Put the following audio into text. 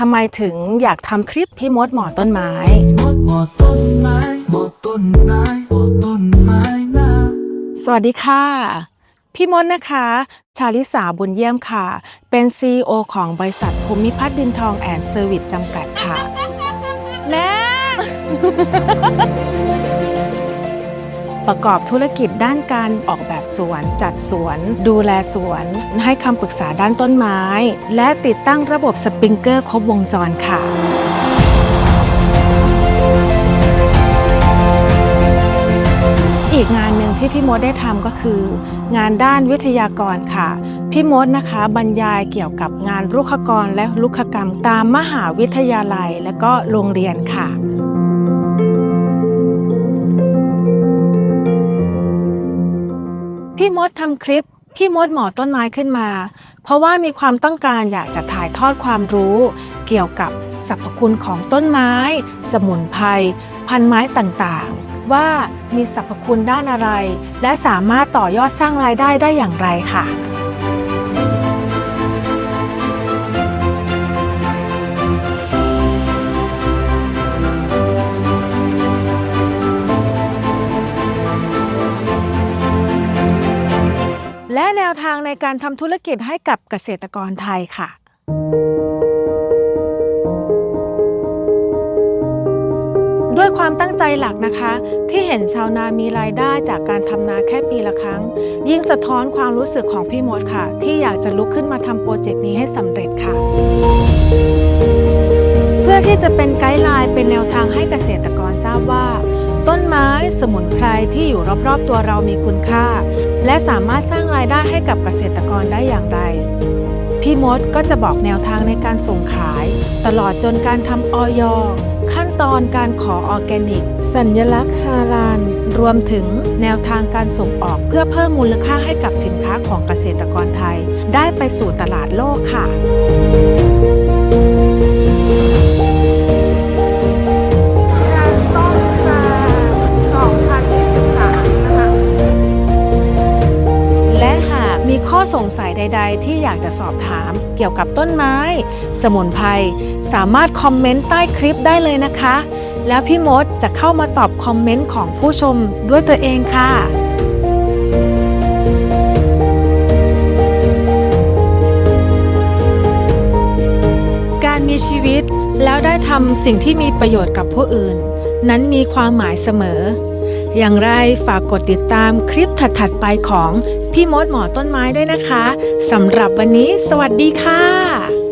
ทำไมถึงอยากทำคลิปพี่มดหมอต้นไม้ สวัสดีค่ะ พี่มดนะคะ ชาลิสาบุญเยี่ยมค่ะ เป็น CEO ของบริษัทภูมิพัฒน์ดินทองแอนด์เซอร์วิสจำกัดค่ะ แม่ ประกอบธุรกิจด้านการออกแบบสวน จัดสวน ดูแลสวน ให้คำปรึกษาด้านต้นไม้ และติดตั้งระบบสปริงเกอร์ครบวงจรค่ะอีกงานหนึ่งที่พี่มดได้ทำก็คือ งานด้านวิทยากรค่ะ พี่มดนะคะบรรยายเกี่ยวกับงานรุกขกรและลุกขกรรมตามมหาวิทยาลัย และก็โรงเรียนค่ะ พี่มดทำคลิป พี่มดหมอต้นไม้ขึ้นมา เพราะว่ามีความต้องการอยากจะถ่ายทอดความรู้ เกี่ยวกับสรรพคุณของต้นไม้ สมุนไพรพันไม้ต่างๆ ว่ามีสรรพคุณด้านอะไร และสามารถต่อยอดสร้างรายได้ได้อย่างไรค่ะ และแนวทางในการทำธุรกิจให้กับเกษตรกรไทยค่ะ ด้วยความตั้งใจหลักนะคะ ที่เห็นชาวนามีรายได้จากการทำนาแค่ปีละครั้ง ยิ่งสะท้อนความรู้สึกของพี่มดค่ะ ที่อยากจะลุกขึ้นมาทำโปรเจกต์นี้ให้สำเร็จค่ะ เพื่อที่จะเป็นไกด์ไลน์เป็นแนวทางให้เกษตรกรทราบว่า ต้นไม้สมุนไพรที่อยู่รอบๆตัวเรามีคุณค่า และสามารถสร้างรายได้ให้กับเกษตรกรได้อย่างไร พี่มดก็จะบอกแนวทางในการส่งขาย ตลอดจนการทำออยขั้นตอนการขอออร์แกนิก สัญลักษณ์ฮาลาลรวมถึงแนวทางการส่งออกเพื่อเพิ่มมูลค่าให้กับสินค้าของเกษตรกรไทย ได้ไปสู่ตลาดโลกค่ะ สงสัยใด ๆ ที่อยากจะสอบถามเกี่ยวกับต้นไม้ สมุนไพรสามารถคอมเมนต์ใต้คลิปได้เลยนะคะ แล้วพี่มดจะเข้ามาตอบคอมเมนต์ของผู้ชมด้วยตัวเองค่ะการมีชีวิตแล้วได้ทำสิ่งที่มีประโยชน์กับผู้อื่น นั้นมีความหมายเสมอ อย่างไรฝากกดติดตามคลิปถัดๆไปของพี่มดหมอต้นไม้ด้วยนะคะสำหรับวันนี้ สวัสดีค่ะ